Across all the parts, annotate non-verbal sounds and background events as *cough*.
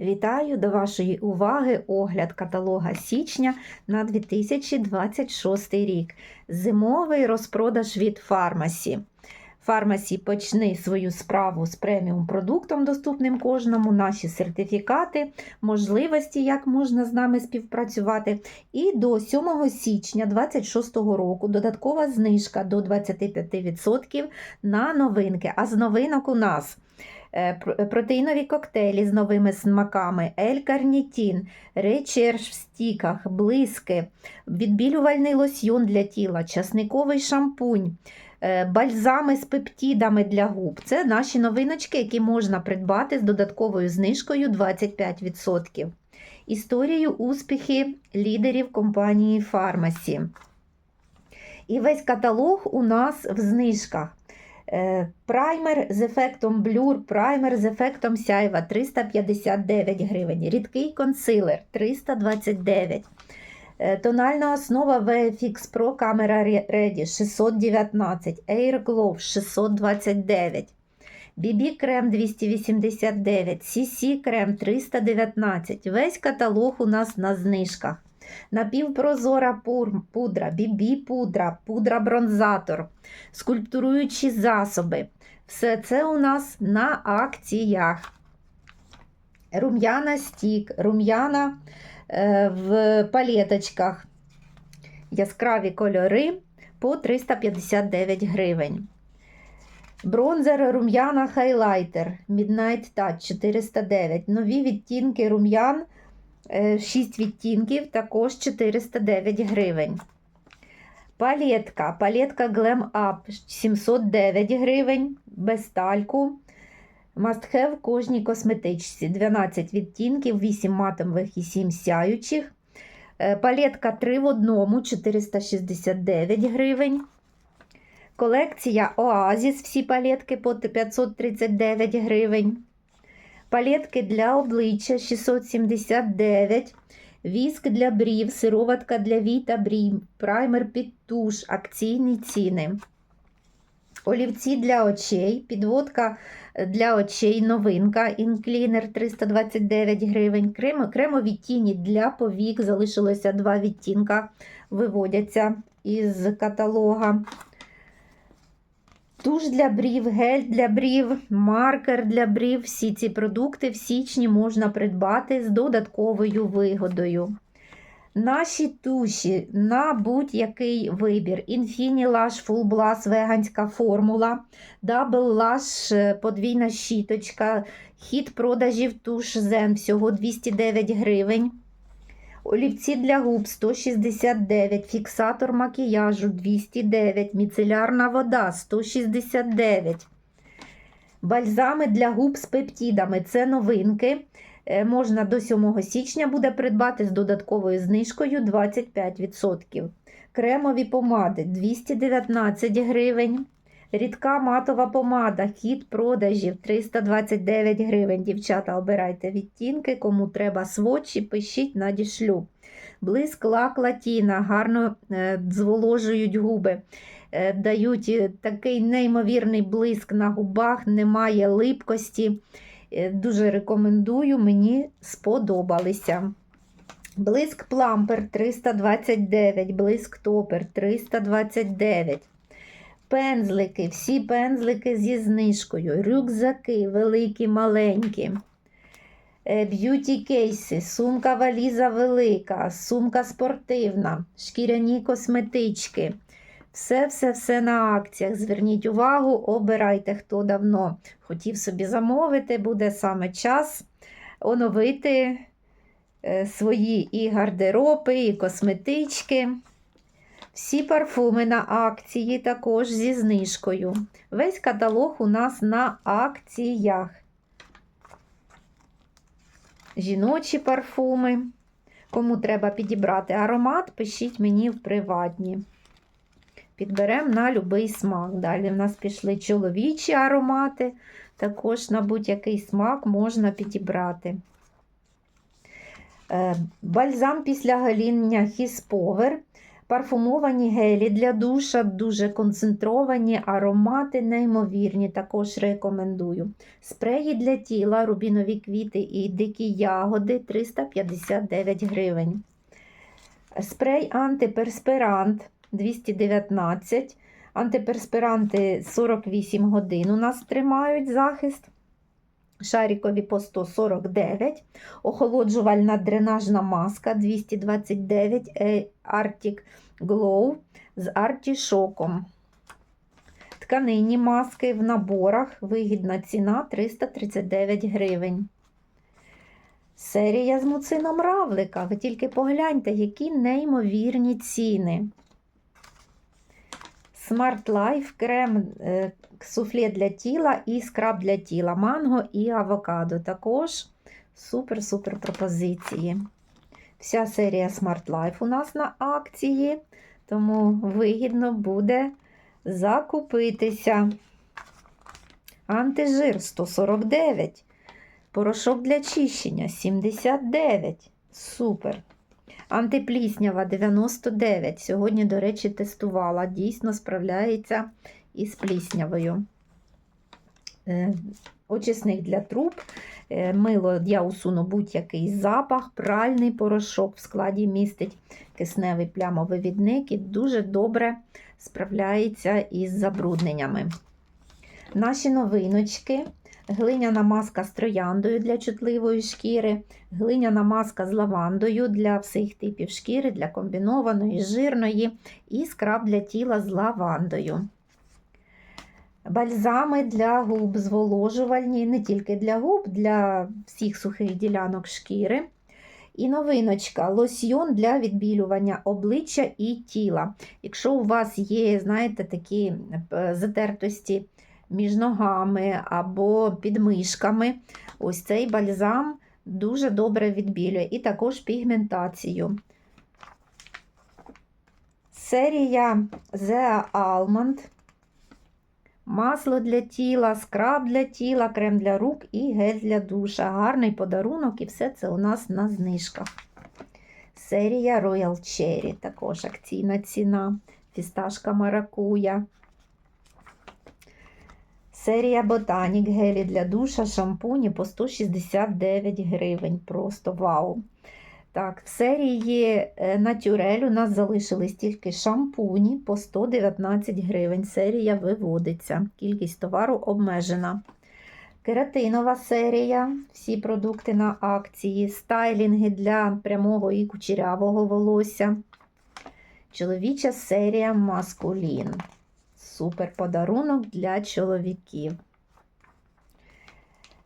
Вітаю до вашої уваги огляд каталога січня на 2026 рік. Зимовий розпродаж від фармасі. Фармасі почни свою справу з преміум продуктом, доступним кожному, наші сертифікати, можливості, як можна з нами співпрацювати. І до 7 січня 2026 року додаткова знижка до 25% на новинки. А з новинок у нас протеїнові коктейлі з новими смаками, L-карнітін, речерж в стіках, блиски, відбілювальний лосьйон для тіла, часниковий шампунь, е, бальзами з пептидами для губ. Це наші новиночки, які можна придбати з додатковою знижкою 25%. Історію успіхи лідерів компанії Фармасі. І весь каталог у нас в знижках. Е, Праймер з ефектом блюр, праймер з ефектом сяйва 359 гривень. Рідкий консилер 329. Е, Тональна основа VFX Pro Camera Re- Ready 619. Air Glow 629. BB крем 289, CC крем 319. Весь каталог у нас на знижках. Напівпрозора пудра, BB пудра, пудра бронзатор, скульптуруючі засоби. Все це у нас на акціях. Рум'яна стік, рум'яна е, в палеточках. Яскраві кольори по 359 гривень. Бронзер рум'яна хайлайтер Midnight Touch 409. Нові відтінки рум'ян 6 відтінків, також 409 гривень. Палетка. Палетка Glam Up 709 гривень без тальку. Must have в кожній косметичці. 12 відтінків, 8 матових і 7 сяючих. Е, Палетка 3 в одному 469 гривень. Колекція Оазіс. Всі палетки по 539 гривень. Палетки для обличчя 679. Віск для брів, сироватка для вій та брів, праймер під туш, акційні ціни. Олівці для очей, підводка для очей, новинка, інклінер 329 гривень, крем, кремові тіні для повік, залишилося два відтінка, виводяться із каталога. Туш для брів, гель для брів, маркер для брів. Всі ці продукти в січні можна придбати з додатковою вигодою. Наші туші на будь-який вибір. Infinity Lash Full Blast веганська формула, Double Lash подвійна щіточка, хід продажів туш Zen всього 209 гривень. Олівці для губ 169, фіксатор макіяжу 209, міцелярна вода 169. Бальзами для губ з пептидами це новинки. Е, Можна до 7 січня буде придбати з додатковою знижкою 25%. Кремові помади 219 гривень. Рідка матова помада, хід продажів 329 гривень. Дівчата, обирайте відтінки, кому треба сводчі, пишіть надішлю. Блиск лак латіна, гарно е, зволожують губи, е, дають е, такий неймовірний блиск на губах, немає липкості. Дуже рекомендую, мені сподобалися. Блиск плампер 329, блиск топер 329. Пензлики, всі пензлики зі знижкою, рюкзаки великі, маленькі, е, б'юті кейси, сумка валіза велика, сумка спортивна, шкіряні косметички. Все-все-все на акціях. Зверніть увагу, обирайте, хто давно хотів собі замовити, буде саме час оновити е, свої і гардероби, і косметички. Всі парфуми на акції також зі знижкою. Весь каталог у нас на акціях. Жіночі парфуми. Кому треба підібрати аромат, пишіть мені в приватні. Підберемо на будь-який смак. Далі в нас пішли чоловічі аромати. Також на будь-який смак можна підібрати. Е, Бальзам після His Power Парфумовані гелі для душа, дуже концентровані, аромати неймовірні, також рекомендую. Спреї для тіла, рубінові квіти і дикі ягоди 359 гривень. Спрей антиперспирант 219. Антиперспиранти 48 годин у нас тримають захист. Шарикові по 149. Охолоджувальна дренажна маска 229 е, Arctic Glow з артішоком. Тканинні маски в наборах. Вигідна ціна 339 гривень. Серія з муцином равлика. Ви тільки погляньте, які неймовірні ціни. Smart Life крем е, суфле для тіла і скраб для тіла, манго і авокадо. Також супер-супер пропозиції. Вся серія Smart Life у нас на акції, тому вигідно буде закупитися. Антижир 149. Порошок для чищення 79. Супер. Антипліснява 99. Сьогодні, до речі, тестувала. Дійсно справляється із пліснявою. Е, Очисник для труб. Е, Мило я усуну будь-який запах, пральний порошок в складі містить кисневий плямовивідник і дуже добре справляється із забрудненнями. Наші новиночки. Глиняна маска з трояндою для чутливої шкіри, глиняна маска з лавандою для всіх типів шкіри, для комбінованої, жирної і скраб для тіла з лавандою. Бальзами для губ зволожувальні, не тільки для губ, для всіх сухих ділянок шкіри. І новиночка лосьйон для відбілювання обличчя і тіла. Якщо у вас є, знаєте, такі е, затертості між ногами або під мишками, ось цей бальзам дуже добре відбілює, і також пігментацію. Серія The Almond. Масло для тіла, скраб для тіла, крем для рук і гель для душа. Гарний подарунок, і все це у нас на знижках. Серія Royal Cherry, також акційна ціна, фісташка маракуя. Серія Ботанік, гелі для душа, шампуні по 169 гривень. Просто вау! Так, в серії Натюрель у нас залишились тільки шампуні по 119 гривень. Серія виводиться. Кількість товару обмежена. Кератинова серія, всі продукти на акції, стайлінги для прямого і кучерявого волосся. Чоловіча серія Маскулін. Супер подарунок для чоловіків.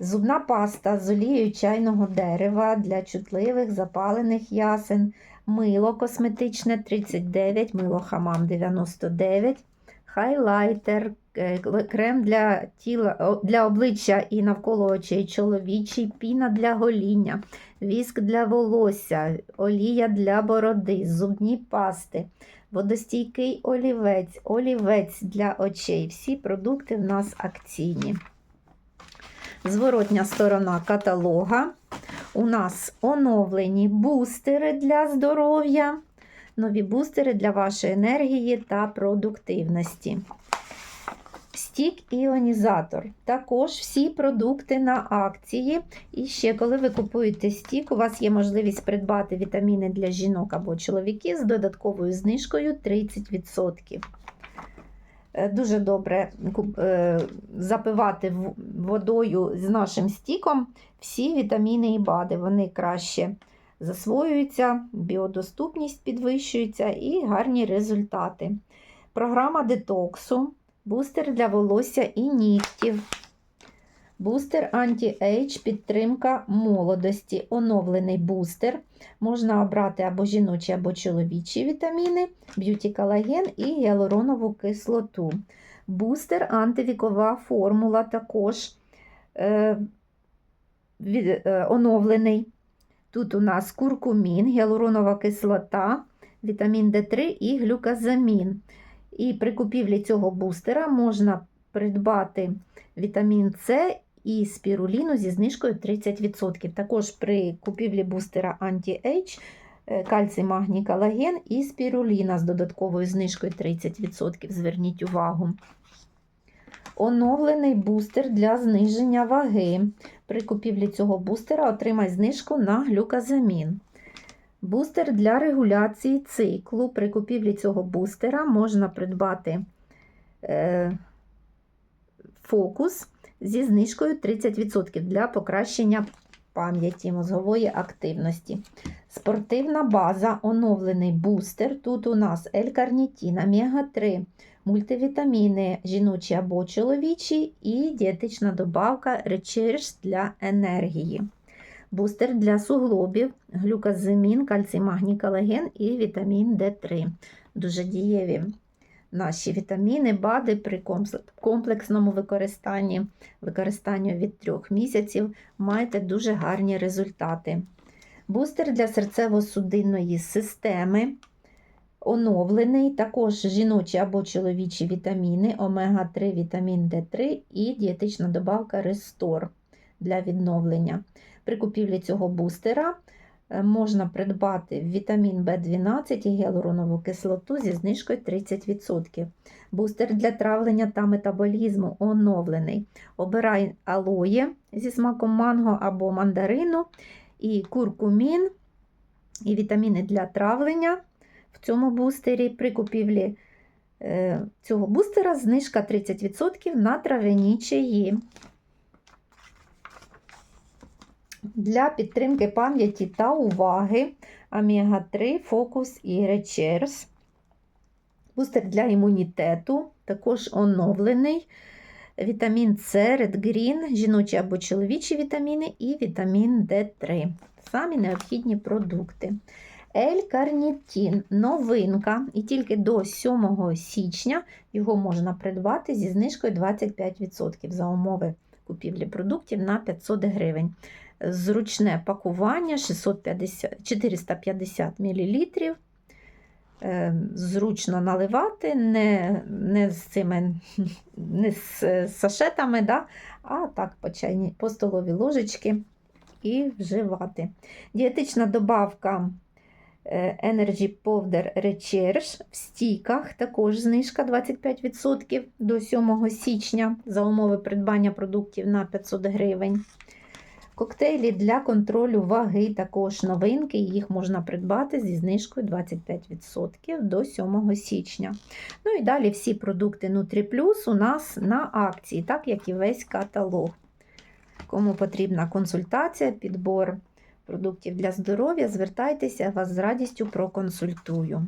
Зубна паста з олією чайного дерева для чутливих запалених ясен. Мило косметичне 39, мило хамам 99, хайлайтер, е, крем для тіла, для обличчя і навколо очей. Чоловічий, піна для гоління, віск для волосся, олія для бороди, зубні пасти, водостійкий олівець, олівець для очей. Всі продукти в нас акційні. Зворотня сторона каталога. У нас оновлені бустери для здоров'я, нові бустери для вашої енергії та продуктивності. Стік іонізатор. Також всі продукти на акції. І ще, коли ви купуєте стік, у вас є можливість придбати вітаміни для жінок або чоловіків з додатковою знижкою 30%. Е, Дуже добре е, запивати водою з нашим стіком всі вітаміни і БАДи. Вони краще засвоюються, біодоступність підвищується і гарні результати. Програма детоксу, бустер для волосся і нігтів. Бустер Anti-Age підтримка молодості. Оновлений бустер. Можна обрати або жіночі, або чоловічі вітаміни, б'юті колаген і гіалуронову кислоту. Бустер антивікова формула також е, від, е, оновлений. Тут у нас куркумін, гіалуронова кислота, вітамін D3 і глюказамін. І при купівлі цього бустера можна придбати вітамін С і спіруліну зі знижкою 30%. Також при купівлі бустера Anti-Age е, кальцій, магній, колаген і спіруліна з додатковою знижкою 30%. Зверніть увагу. Оновлений бустер для зниження ваги. При купівлі цього бустера отримай знижку на глюказамін. Бустер для регуляції циклу. При купівлі цього бустера можна придбати е, фокус зі знижкою 30% для покращення пам'яті мозгової активності. Спортивна база, оновлений бустер. Тут у нас L-карнітін, омега-3, мультивітаміни жіночі або чоловічі і дієтична добавка Recharge для енергії. Бустер для суглобів, глюказамін, кальцій, магній, колаген і вітамін D3. Дуже дієві наші вітаміни, БАДи при комплексному використанні, використанню від 3 місяців маєте дуже гарні результати. Бустер для серцево-судинної системи. Оновлений, також жіночі або чоловічі вітаміни, омега-3, вітамін D3 і дієтична добавка Restore для відновлення. При купівлі цього бустера е, можна придбати вітамін В12 і гіалуронову кислоту зі знижкою 30%. Бустер для травлення та метаболізму оновлений. Обирай алоє зі смаком манго або мандарину, і куркумін, і вітаміни для травлення в цьому бустері. При купівлі е, цього бустера знижка 30% на трав'яні чаї. Для підтримки пам'яті та уваги омега-3, фокус і речерс. Бустер для імунітету, також оновлений. Вітамін С, Red Green, жіночі або чоловічі вітаміни і вітамін D3. Самі необхідні продукти. L-карнітін новинка, і тільки до 7 січня його можна придбати зі знижкою 25% за умови купівлі продуктів на 500 гривень зручне пакування 650, 450 мл. Е, зручно наливати, не не з цими *laughs* не з сашетами, да? а так по чайні, по столові ложечки і вживати. Дієтична добавка е, Energy Powder Recharge в стійках також знижка 25% до 7 січня за умови придбання продуктів на 500 гривень. Коктейлі для контролю ваги також новинки, їх можна придбати зі знижкою 25% до 7 січня. Ну і далі всі продукти Нутріплюс у нас на акції, так як і весь каталог. Кому потрібна консультація, підбор продуктів для здоров'я, звертайтеся, вас з радістю проконсультую.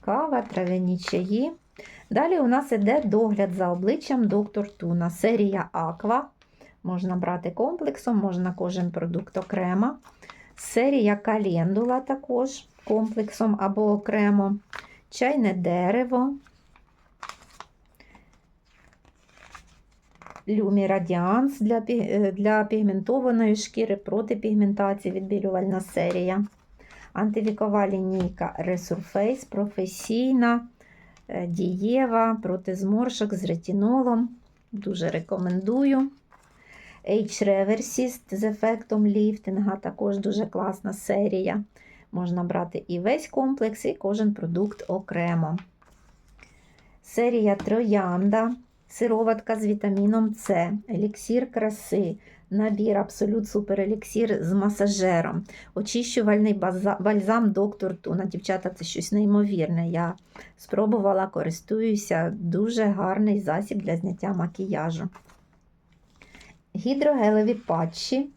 Кава, трав'яні чаї. Далі у нас іде догляд за обличчям доктор Туна. Серія Аква. Можна брати комплексом, можна кожен продукт окремо. Серія календула також комплексом або окремо. Чайне дерево. Люмі Радіанс для е, для пігментованої шкіри проти пігментації відбілювальна серія. Антивікова лінійка Resurface професійна. Е, дієва проти зморшок з ретинолом. Дуже рекомендую. H-Reversist з ефектом ліфтинга, також дуже класна серія. Можна брати і весь комплекс, і кожен продукт окремо. Серія Троянда, сироватка з вітаміном С, еліксір краси, Набір Абсолют Супер Еліксір з масажером. Очищувальний бальзам доктор Туна. Дівчата, це щось неймовірне. Я спробувала, користуюся, дуже гарний засіб для зняття макіяжу. Гідрогелеві патчі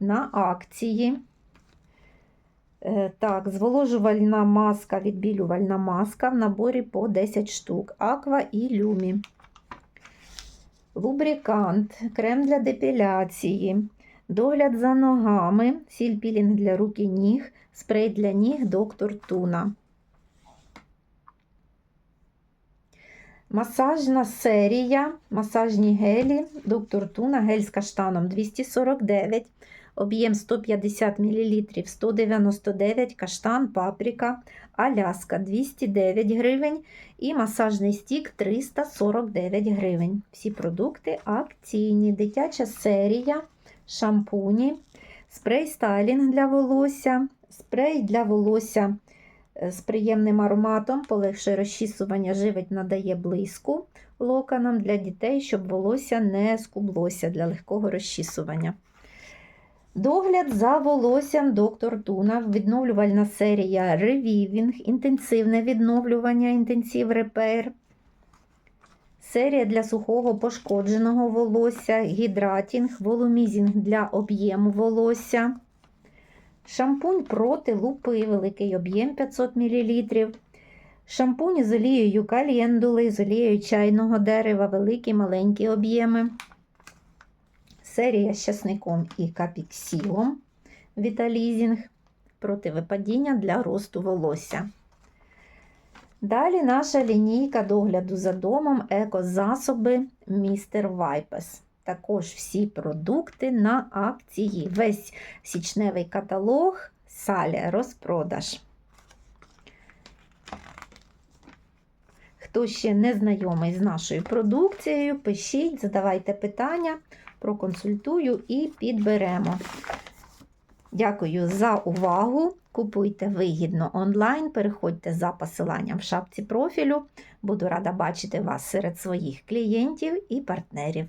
на акції. Е, так, зволожувальна маска, відбілювальна маска в наборі по 10 штук. Аква і люмі лубрикант, крем для депіляції, догляд за ногами, сіль-пілінг для рук і ніг, спрей для ніг доктор Туна. Масажна серія, масажні гелі, доктор Туна, гель з каштаном 249, об'єм 150 мл, 199 каштан, паприка, Аляска 209 гривень і масажний стік 349 гривень. Всі продукти акційні, дитяча серія, шампуні, спрей стайлінг для волосся, спрей для волосся е, з приємним ароматом, полегшує розчісування, живить, надає блиску локонам для дітей, щоб волосся не скублося для легкого розчісування. Догляд за волоссям доктор Туна, відновлювальна серія Reviving, інтенсивне відновлювання, інтенсив репейр. Серія для сухого пошкодженого волосся, гідратінг, волумізінг для об'єму волосся. Шампунь проти лупи, великий об'єм 500 мл. Шампунь з олією калєндули, з олією чайного дерева, великі маленькі об'єми. Серія з часником і капіксілом Віталізінг проти випадіння для росту волосся. Далі наша лінійка догляду за домом екозасоби Містер Вайпес. Також всі продукти на акції. Весь січневий каталог Салі розпродаж. Хто ще не знайомий з нашою продукцією, пишіть, задавайте питання, проконсультую і підберемо. Дякую за увагу. Купуйте вигідно онлайн, переходьте за посиланням в шапці профілю. Буду рада бачити вас серед своїх клієнтів і партнерів.